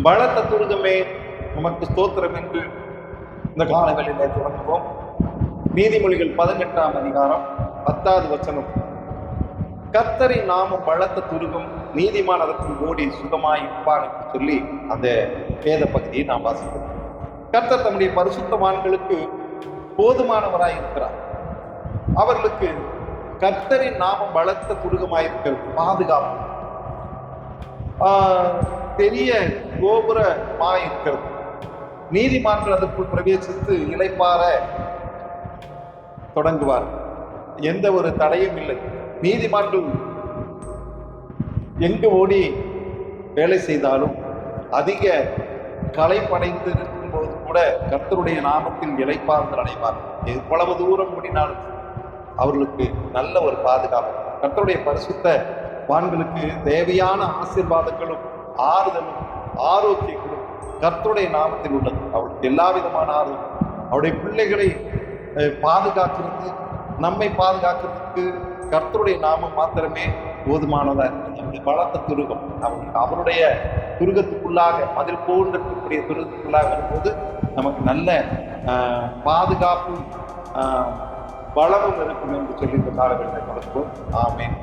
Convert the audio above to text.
பலத்த துருகமே நமக்கு ஸ்தோத்திரம் என்று இந்த காலங்களிலே தொடங்குவோம். நீதிமொழிகள் பதினெட்டாம் அதிகாரம் பத்தாவது வச்சனம் கர்த்தரின் நாமம் பலத்த துருகம் நீதிமான் ஓடி சுகமாய் இருப்பான் என்று சொல்லி அந்த வேத பகுதியை நாம் வாசிக்கிறோம் கர்த்தர் தம்முடைய பரிசுத்தமான்களுக்கு போதுமானவராய் இருக்கிறார். அவர்களுக்கு கர்த்தரின் நாமம் பலத்த துருகமாயிருக்கிறது பாதுகாப்பு. பெரிய கோபுர மா இருக்கிறது நீதிமான்கள் அதற்குள் பிரவேசித்து இளைப்பாற தொடங்குவார். எந்த ஒரு தடையும் இல்லை. நீதிமான்கள் எங்கு ஓடி வேலை செய்தாலும் அதிக களைப்படைந்து இருக்கும்போது கூட கர்த்தருடைய நாமத்தில் இளைப்பாறுதல் அடைவார். எவ்வளவு தூரம் ஓடினாலும் அவர்களுக்கு நல்ல ஒரு பாதுகாப்பு. கர்த்தருடைய பரிசுத்த வான்களுக்கு தேவையான ஆசீர்வாதங்களும் ஆறுதலும் ஆரோக்கியங்களும் கர்த்தருடைய நாமத்தில் உள்ளது. அவளுக்கு எல்லா விதமான ஆறுதல் அவருடைய பிள்ளைகளை பாதுகாக்கிறது நம்மை பாதுகாக்கிறதுக்கு கர்த்தருடைய நாமம் மாத்திரமே போதுமானதா இருக்கிறது அவருடைய பலத்த துருகம். அவனுக்கு அவருடைய துருகத்துக்குள்ளாக அதில் போன்ற இருக்கக்கூடிய துருகத்துக்குள்ளாக வரும்போது நமக்கு நல்ல பாதுகாப்பு பலமும் இருக்கும் என்று சொல்லி இந்த காலகட்டத்தை கொடுப்போம் ஆமேன்.